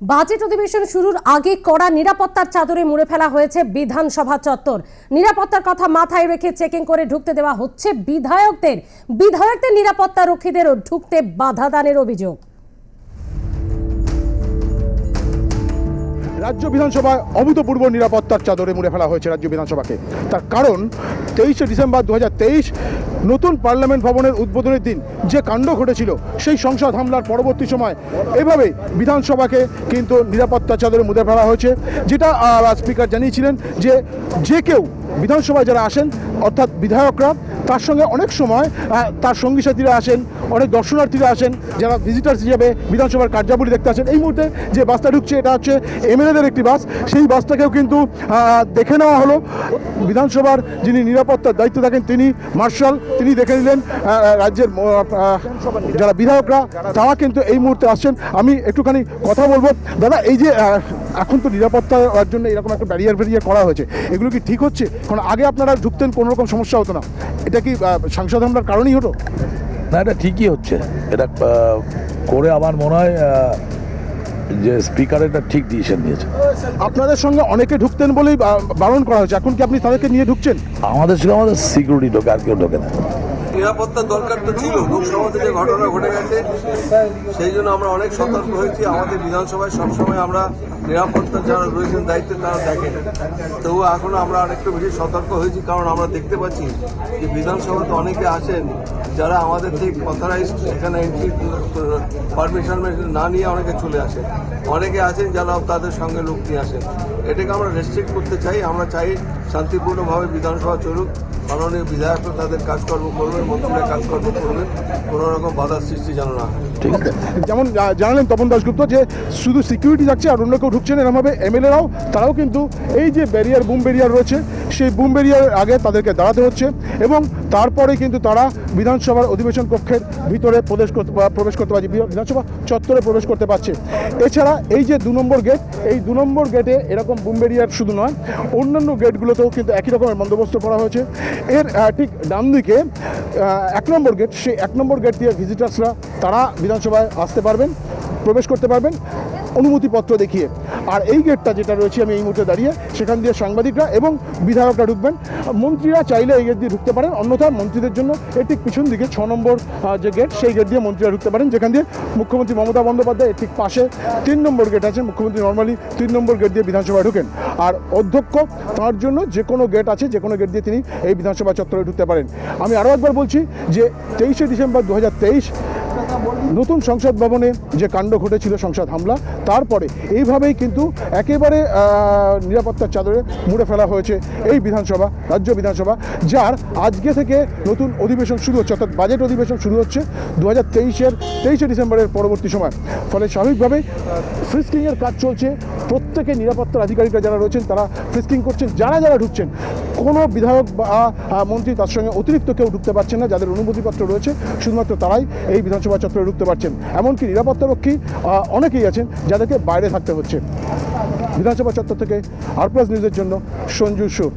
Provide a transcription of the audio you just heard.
Budget অধিবেশন শুরুর আগে কড়া নিরাপত্তার চাদরে মুড়ে ফেলা হয়েছে বিধানসভা চত্বর। নিরাপত্তার কথা মাথায় রেখে চেকিং করে ঢুকতে দেওয়া হচ্ছে বিধায়কদের। বিধায়কদের নিরাপত্তা রক্ষীদেরও ঢুকতে বাধা দানের অভিযোগ। রাজ্য বিধানসভায় অভূতপূর্ব নিরাপত্তার চাদরে মুড়ে ফেলা হয়েছে রাজ্য বিধানসভাকে। তার কারণ তেইশে ডিসেম্বর দু হাজার তেইশ নতুন পার্লামেন্ট ভবনের উদ্বোধনের দিন যে কাণ্ড ঘটেছিল, সেই সংসদ হামলার পরবর্তী সময় এভাবেই বিধানসভাকে কিন্তু নিরাপত্তার চাদরে মুড়ে ফেলা হয়েছে, যেটা স্পিকার জানিয়েছিলেন যে যে কেউ বিধানসভায় যারা আসেন, অর্থাৎ বিধায়করা, তার সঙ্গে অনেক সময় তার সঙ্গী সাথীরা আসেন, অনেক দর্শনার্থীরা আসেন, যারা ভিজিটার্স হিসেবে বিধানসভার কার্যাবলী দেখতে আসেন। এই মুহূর্তে যে বাসটা ঢুকছে, এটা হচ্ছে এমএলএদের একটি বাস। সেই বাসটাকেও কিন্তু দেখে নেওয়া হলো। বিধানসভার যিনি নিরাপত্তার দায়িত্ব থাকেন, তিনি মার্শাল তিনি দেখে নিলেন রাজ্যের যারা বিধায়করা, তারা কিন্তু এই মুহূর্তে আসছেন। আমি একটুখানি কথা বলব। দাদা, এই যে এখন তো নিরাপত্তার জন্য এরকম একটা ব্যারিয়ার ফ্যারিয়ার করা হয়েছে, এগুলো কি ঠিক হচ্ছে? কারণ আগে আপনারা ঢুকতেন কোনো রকম সমস্যা হতো না। এটা কি সাংসদ হামলার কারণেই হতো? না, এটা ঠিকই হচ্ছে। এটা করে আমার মনে হয় যে স্পিকার এটা ঠিক ডিসিশন নিয়েছে। আপনাদের সঙ্গে অনেকে ঢুকতেন বলেই বারণ করা হয়েছে। এখন কি আপনি তাদেরকে নিয়ে ঢুকছেন? আমাদের সঙ্গে আমাদের সিকিউরিটি ঢোকে আর কেউ ঢোকে না। নিরাপত্তার দরকার তো ছিল, লোকসভা থেকে ঘটনা ঘটে গেছে, সেই জন্য আমরা অনেক সতর্ক হয়েছি। আমাদের বিধানসভায় সবসময় আমরা নিরাপত্তা যারা রয়েছেন, দায়িত্বে তারা দেখেন। তবুও এখনও আমরা আরেকটু বেশি সতর্ক হয়েছি, কারণ আমরা দেখতে পাচ্ছি যে বিধানসভাতে অনেকে আসেন যারা আমাদের থেকে অথরাইজ এখানে এন্ট্রি পারমিশন না নিয়ে অনেকে চলে আসেন। অনেকে আছেন যারা তাদের সঙ্গে লোক নিয়ে আসেন। এটাকে আমরা রেস্ট্রিক্ট করতে চাই। আমরা চাই শান্তিপূর্ণভাবে বিধানসভা চলুক। মাননীয় বিধায়করা তাদের কাজকর্ম করবেন মন্ত্রীরা কাজকর্ম করবেন কোনো রকম বাধার সৃষ্টি যেন না ঠিক আছে। যেমন জানালেন তপন দাসগুপ্ত যে শুধু সিকিউরিটি থাকছে আর অন্য কেউ ঢুকছেন এরমভাবে এমএলএরাও তারাও কিন্তু এই যে ব্যারিয়ার বুম ব্যারিয়ার রয়েছে সেই বুম ব্যারিয়ার আগে তাদেরকে দাঁড়াতে হচ্ছে এবং তারপরে কিন্তু তারা বিধানসভার অধিবেশন কক্ষের ভিতরে প্রবেশ করতে প্রবেশ করতে পারছে বিধা- বিধানসভা চত্বরে প্রবেশ করতে পারছে। এছাড়া এই যে দু নম্বর গেট এই দু নম্বর গেটে এরকম বুম ব্যারিয়ার শুধু নয়, অন্যান্য গেটগুলোতেও কিন্তু একই রকমের বন্দোবস্ত করা হয়েছে। এর ঠিক ডান দিকে এক নম্বর গেট সেই এক নম্বর গেট দিয়ে ভিজিটার্সরা তারা বিধানসভায় আসতে পারবেন, প্রবেশ করতে পারবেন। অনুমতিপত্র দেখিয়ে। আর এই গেটটা যেটা রয়েছে, আমি এই মুহূর্তে দাঁড়িয়ে, সেখান দিয়ে সাংবাদিকরা এবং বিধায়করা ঢুকবেন। মন্ত্রীরা চাইলে এই গেট দিয়ে ঢুকতে পারেন অন্যথায় মন্ত্রীদের জন্য এর ঠিক পিছন দিকে ছ নম্বর যে গেট সেই গেট দিয়ে মন্ত্রীরা ঢুকতে পারেন, যেখান দিয়ে মুখ্যমন্ত্রী মমতা বন্দ্যোপাধ্যায় এর ঠিক পাশে তিন নম্বর গেট আছে। মুখ্যমন্ত্রী নর্মালি তিন নম্বর গেট দিয়ে বিধানসভায় ঢুকেন। আর অধ্যক্ষ, তার জন্য যে কোনো গেট আছে, যে কোনো গেট দিয়ে তিনি এই বিধানসভা চত্বরে ঢুকতে পারেন। আমি আরও একবার বলছি যে তেইশে ডিসেম্বর দু হাজার তেইশ নতুন সংসদ ভবনে যে কাণ্ড ঘটেছিল সংসদ হামলা, তারপরে এইভাবেই কিন্তু একেবারে নিরাপত্তার চাদরে মুড়ে ফেলা হয়েছে এই বিধানসভা, রাজ্য বিধানসভা, যার আজকে থেকে নতুন অধিবেশন শুরু হচ্ছে, অর্থাৎ বাজেট অধিবেশন শুরু হচ্ছে দু হাজার তেইশের, তেইশে ডিসেম্বরের পরবর্তী সময়। ফলে স্বাভাবিকভাবে ফ্রিস্কিংয়ের কাজ চলছে। প্রত্যেকে নিরাপত্তার আধিকারিকরা যারা রয়েছেন, তারা ফ্রিস্কিং করছেন, যারা যারা ঢুকছেন, কোনো বিধায়ক বা মন্ত্রী তার সঙ্গে অতিরিক্ত কেউ ঢুকতে পারছেন না, যাদের অনুমতিপত্র রয়েছে, শুধুমাত্র তারাই এই বিধানসভা চত্বরে ঢুকতে পারছেন। এমনকি নিরাপত্তারক্ষী অনেকেই আছেন যাদেরকে বাইরে থাকতে হচ্ছে। বিধানসভা চত্বর থেকে আর প্লাস নিউজের জন্য সঞ্জু সুর।